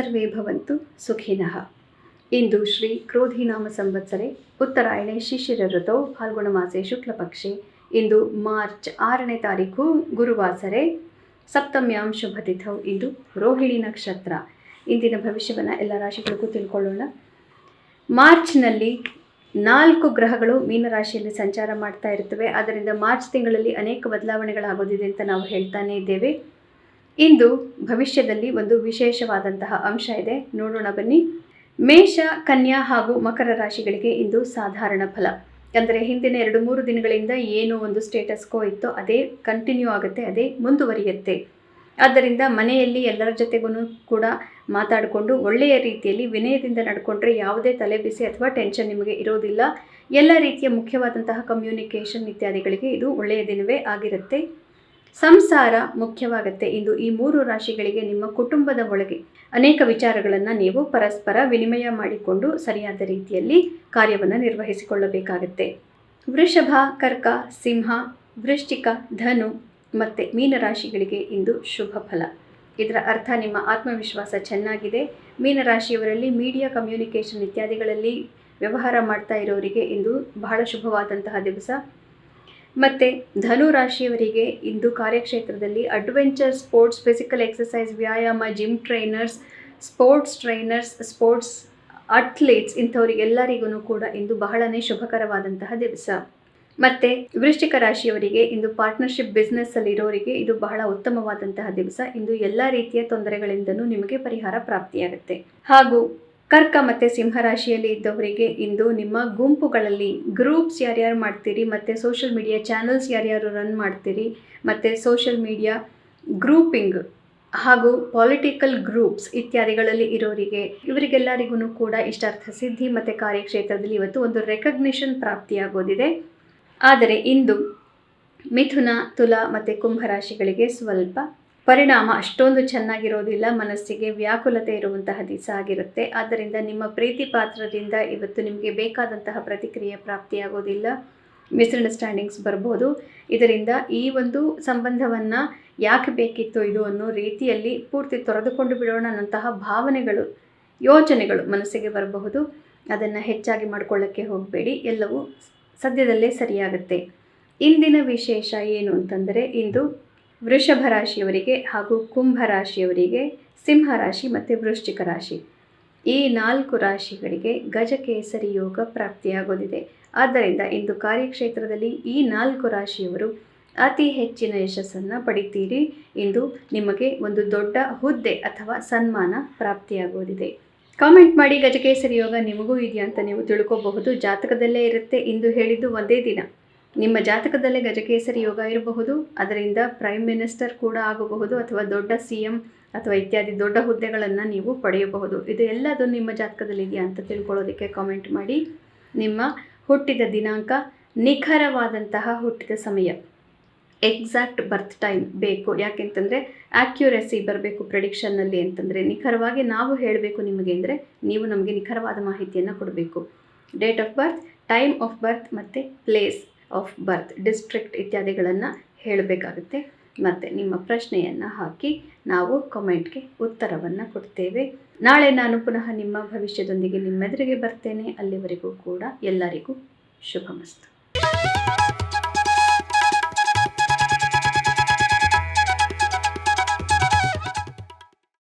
ಸರ್ವೇ ಭವಂತು ಸುಖಿನಃ. ಇಂದು ಶ್ರೀ ಕ್ರೋಧಿನಾಮ ಸಂವತ್ಸರೆ, ಉತ್ತರಾಯಣೆ ಶಿಶಿರ ಋತೌ, ಫಾಲ್ಗುಣ ಮಾಸೆ ಶುಕ್ಲಪಕ್ಷೆ ಇಂದು ಮಾರ್ಚ್ ಆರನೇ ತಾರೀಕು, ಗುರುವಾಸರೆ. ಸಪ್ತಮ್ಯಾಂ ಶುಭತಿಥೌ ಇಂದು ರೋಹಿಣಿ ನಕ್ಷತ್ರ. ಇಂದಿನ ಭವಿಷ್ಯವನ್ನು ಎಲ್ಲ ರಾಶಿಗಳಿಗೂ ತಿಳ್ಕೊಳ್ಳೋಣ. ಮಾರ್ಚ್ನಲ್ಲಿ ನಾಲ್ಕು ಗ್ರಹಗಳು ಮೀನರಾಶಿಯಲ್ಲಿ ಸಂಚಾರ ಮಾಡ್ತಾ ಇರ್ತವೆ. ಆದ್ದರಿಂದ ಮಾರ್ಚ್ ತಿಂಗಳಲ್ಲಿ ಅನೇಕ ಬದಲಾವಣೆಗಳಾಗೋದಿದೆ ಅಂತ ನಾವು ಹೇಳ್ತಾನೇ ಇದ್ದೇವೆ. ಇಂದು ಭವಿಷ್ಯದಲ್ಲಿ ಒಂದು ವಿಶೇಷವಾದಂತಹ ಅಂಶ ಇದೆ. ನೋಡೋಣ ಬನ್ನಿ. ಮೇಷ, ಕನ್ಯಾ ಹಾಗೂ ಮಕರ ರಾಶಿಗಳಿಗೆ ಇಂದು ಸಾಧಾರಣ ಫಲ. ಅಂದರೆ ಹಿಂದಿನ ಎರಡು ಮೂರು ದಿನಗಳಿಂದ ಏನು ಒಂದು ಸ್ಟೇಟಸ್ ಕೋ ಇತ್ತೋ ಅದೇ ಕಂಟಿನ್ಯೂ ಆಗುತ್ತೆ, ಅದೇ ಮುಂದುವರಿಯುತ್ತೆ. ಆದ್ದರಿಂದ ಮನೆಯಲ್ಲಿ ಎಲ್ಲರ ಜೊತೆಗೂ ಕೂಡ ಮಾತಾಡಿಕೊಂಡು ಒಳ್ಳೆಯ ರೀತಿಯಲ್ಲಿ ವಿನಯದಿಂದ ನಡ್ಕೊಂಡ್ರೆ ಯಾವುದೇ ತಲೆಬಿಸಿ ಅಥವಾ ಟೆನ್ಷನ್ ನಿಮಗೆ ಇರೋದಿಲ್ಲ. ಎಲ್ಲ ರೀತಿಯ ಮುಖ್ಯವಾದಂತಹ ಕಮ್ಯುನಿಕೇಷನ್ ಇತ್ಯಾದಿಗಳಿಗೆ ಇದು ಒಳ್ಳೆಯ ದಿನವೇ ಆಗಿರುತ್ತೆ. ಸಂಸಾರ ಮುಖ್ಯವಾಗುತ್ತೆ. ಇಂದು ಈ ಮೂರು ರಾಶಿಗಳಿಗೆ ನಿಮ್ಮ ಕುಟುಂಬದ ಒಳಗೆ ಅನೇಕ ವಿಚಾರಗಳನ್ನು ನೀವು ಪರಸ್ಪರ ವಿನಿಮಯ ಮಾಡಿಕೊಂಡು ಸರಿಯಾದ ರೀತಿಯಲ್ಲಿ ಕಾರ್ಯವನ್ನು ನಿರ್ವಹಿಸಿಕೊಳ್ಳಬೇಕಾಗುತ್ತೆ. ವೃಷಭ, ಕರ್ಕ, ಸಿಂಹ, ವೃಶ್ಚಿಕ, ಧನು ಮತ್ತು ಮೀನರಾಶಿಗಳಿಗೆ ಇಂದು ಶುಭ ಫಲ. ಇದರ ಅರ್ಥ ನಿಮ್ಮ ಆತ್ಮವಿಶ್ವಾಸ ಚೆನ್ನಾಗಿದೆ. ಮೀನರಾಶಿಯವರಲ್ಲಿ ಮೀಡಿಯಾ, ಕಮ್ಯುನಿಕೇಷನ್ ಇತ್ಯಾದಿಗಳಲ್ಲಿ ವ್ಯವಹಾರ ಮಾಡ್ತಾ ಇರೋರಿಗೆ ಇಂದು ಬಹಳ ಶುಭವಾದಂತಹ ದಿವಸ. ಮತ್ತು ಧನು ರಾಶಿಯವರಿಗೆ ಇಂದು ಕಾರ್ಯಕ್ಷೇತ್ರದಲ್ಲಿ ಅಡ್ವೆಂಚರ್ ಸ್ಪೋರ್ಟ್ಸ್ ಫಿಸಿಕಲ್ ಎಕ್ಸಸೈಸ್ ವ್ಯಾಯಾಮ gym trainers sports trainers sports athletes ಇಂಥವರಿಗೆಲ್ಲರಿಗೂ ಕೂಡ ಇಂದು ಬಹಳನೇ ಶುಭಕರವಾದಂತಹ ದಿವಸ. ಮತ್ತು ವೃಶ್ಚಿಕ ರಾಶಿಯವರಿಗೆ ಇಂದು ಪಾರ್ಟ್ನರ್ಶಿಪ್ ಬಿಸ್ನೆಸ್ಸಲ್ಲಿ ಇರೋರಿಗೆ ಇದು ಬಹಳ ಉತ್ತಮವಾದಂತಹ ದಿವಸ. ಇಂದು ಎಲ್ಲ ರೀತಿಯ ತೊಂದರೆಗಳಿಂದಲೂ ನಿಮಗೆ ಪರಿಹಾರ ಪ್ರಾಪ್ತಿಯಾಗುತ್ತೆ. ಹಾಗೂ ಕರ್ಕ ಮತ್ತು ಸಿಂಹರಾಶಿಯಲ್ಲಿ ಇದ್ದವರಿಗೆ ಇಂದು ನಿಮ್ಮ ಗುಂಪುಗಳಲ್ಲಿ ಗ್ರೂಪ್ಸ್ ಯಾರ್ಯಾರು ಮಾಡ್ತೀರಿ, ಮತ್ತು ಸೋಷಲ್ ಮೀಡಿಯಾ ಚಾನಲ್ಸ್ ಯಾರ್ಯಾರು ರನ್ ಮಾಡ್ತೀರಿ, ಮತ್ತು ಸೋಷಲ್ ಮೀಡಿಯಾ ಗ್ರೂಪಿಂಗ್ ಹಾಗೂ ಪಾಲಿಟಿಕಲ್ ಗ್ರೂಪ್ಸ್ ಇತ್ಯಾದಿಗಳಲ್ಲಿ ಇರೋರಿಗೆ ಇವರಿಗೆಲ್ಲರಿಗೂ ಕೂಡ ಇಷ್ಟಾರ್ಥ ಸಿದ್ಧಿ ಮತ್ತು ಕಾರ್ಯಕ್ಷೇತ್ರದಲ್ಲಿ ಇವತ್ತು ಒಂದು ರೆಕಗ್ನಿಷನ್ ಪ್ರಾಪ್ತಿಯಾಗೋದಿದೆ. ಆದರೆ ಇಂದು ಮಿಥುನ, ತುಲಾ ಮತ್ತು ಕುಂಭರಾಶಿಗಳಿಗೆ ಸ್ವಲ್ಪ ಪರಿಣಾಮ ಅಷ್ಟೊಂದು ಚೆನ್ನಾಗಿರೋದಿಲ್ಲ, ಮನಸ್ಸಿಗೆ ವ್ಯಾಕುಲತೆ ಇರುವಂತಹ ದಿವಸ ಆಗಿರುತ್ತೆ. ಆದ್ದರಿಂದ ನಿಮ್ಮ ಪ್ರೀತಿ ಪಾತ್ರದಿಂದ ಇವತ್ತು ನಿಮಗೆ ಬೇಕಾದಂತಹ ಪ್ರತಿಕ್ರಿಯೆ ಪ್ರಾಪ್ತಿಯಾಗೋದಿಲ್ಲ. ಮಿಸ್ಅಂಡರ್ಸ್ಟ್ಯಾಂಡಿಂಗ್ಸ್ ಬರ್ಬೋದು. ಇದರಿಂದ ಈ ಒಂದು ಸಂಬಂಧವನ್ನು ಯಾಕೆ ಬೇಕಿತ್ತು ಇದು ಅನ್ನೋ ರೀತಿಯಲ್ಲಿ ಪೂರ್ತಿ ತೊರೆದುಕೊಂಡು ಬಿಡೋಣ ಅನ್ನೋಂತಹ ಭಾವನೆಗಳು, ಯೋಚನೆಗಳು ಮನಸ್ಸಿಗೆ ಬರಬಹುದು. ಅದನ್ನು ಹೆಚ್ಚಾಗಿ ಮಾಡ್ಕೊಳ್ಳೋಕ್ಕೆ ಹೋಗಬೇಡಿ. ಎಲ್ಲವೂ ಸದ್ಯದಲ್ಲೇ ಸರಿಯಾಗುತ್ತೆ. ಇಂದಿನ ವಿಶೇಷ ಏನು ಅಂತಂದರೆ, ಇಂದು ವೃಷಭ ರಾಶಿಯವರಿಗೆ ಹಾಗೂ ಕುಂಭ ರಾಶಿಯವರಿಗೆ ಸಿಂಹ ರಾಶಿ ಮತ್ತು ವೃಶ್ಚಿಕ ರಾಶಿ. ಈ ನಾಲ್ಕು ರಾಶಿಗಳಿಗೆ ಗಜಕೇಸರಿ ಯೋಗ ಪ್ರಾಪ್ತಿಯಾಗೋದಿದೆ ಆದ್ದರಿಂದ ಇಂದು ಕಾರ್ಯಕ್ಷೇತ್ರದಲ್ಲಿ ಈ ನಾಲ್ಕು ರಾಶಿಯವರು ಅತಿ ಹೆಚ್ಚಿನ ಯಶಸ್ಸನ್ನು ಪಡಿತೀರಿ. ಇಂದು ನಿಮಗೆ ಒಂದು ದೊಡ್ಡ ಹುದ್ದೆ ಅಥವಾ ಸನ್ಮಾನ ಪ್ರಾಪ್ತಿಯಾಗೋದಿದೆ ಕಾಮೆಂಟ್ ಮಾಡಿ ಗಜಕೇಸರಿ ಯೋಗ ನಿಮಗೂ ಇದೆಯಾ ಅಂತ ನೀವು ತಿಳ್ಕೋಬಹುದು. ಜಾತಕದಲ್ಲೇ ಇರುತ್ತೆ. ಇಂದು ಹೇಳಿದ್ದು ಒಂದೇ ದಿನ. ನಿಮ್ಮ ಜಾತಕದಲ್ಲೇ ಗಜಕೇಸರಿ ಯೋಗ ಇರಬಹುದು, ಅದರಿಂದ ಪ್ರೈಮ್ ಮಿನಿಸ್ಟರ್ ಕೂಡ ಆಗಬಹುದು ಅಥವಾ ದೊಡ್ಡ ಸಿ ಎಂ ಅಥವಾ ಇತ್ಯಾದಿ ದೊಡ್ಡ ಹುದ್ದೆಗಳನ್ನು ನೀವು ಪಡೆಯಬಹುದು. ಇದು ಎಲ್ಲದೂ ನಿಮ್ಮ ಜಾತಕದಲ್ಲಿ ಇದೆಯಾ ಅಂತ ತಿಳ್ಕೊಳ್ಳೋದಕ್ಕೆ ಕಾಮೆಂಟ್ ಮಾಡಿ. ನಿಮ್ಮ ಹುಟ್ಟಿದ ದಿನಾಂಕ, ನಿಖರವಾದಂತಹ ಹುಟ್ಟಿದ ಸಮಯ. ಎಕ್ಸಾಕ್ಟ್ ಬರ್ತ್ ಟೈಮ್ ಬೇಕು. ಯಾಕೆಂತಂದರೆ ಆ್ಯಕ್ಯುರೆಸಿ ಬರಬೇಕು ಪ್ರೆಡಿಕ್ಷನ್ನಲ್ಲಿ ಅಂತಂದರೆ. ನಿಖರವಾಗಿ ನಾವು ಹೇಳಬೇಕು ನಿಮಗೆ ಅಂದರೆ ನೀವು ನಮಗೆ ನಿಖರವಾದ ಮಾಹಿತಿಯನ್ನು ಕೊಡಬೇಕು. Date of birth time of birth ಮತ್ತು ಪ್ಲೇಸ್ ಆಫ್ ಬರ್ತ್ ಡಿಸ್ಟ್ರಿಕ್ಟ್ ಇತ್ಯಾದಿಗಳನ್ನು ಹೇಳಬೇಕಾಗುತ್ತೆ. ಮತ್ತು ನಿಮ್ಮ ಪ್ರಶ್ನೆಯನ್ನು ಹಾಕಿ ನಾವು ಕಮೆಂಟ್ಗೆ ಉತ್ತರವನ್ನು ಕೊಡ್ತೇವೆ. ನಾಳೆ ನಾನು ಪುನಃ ನಿಮ್ಮ ಭವಿಷ್ಯದೊಂದಿಗೆ ನಿಮ್ಮೆದುರಿಗೆ ಬರ್ತೇನೆ. ಅಲ್ಲಿವರೆಗೂ ಕೂಡ ಎಲ್ಲರಿಗೂ ಶುಭಮಸ್ತು.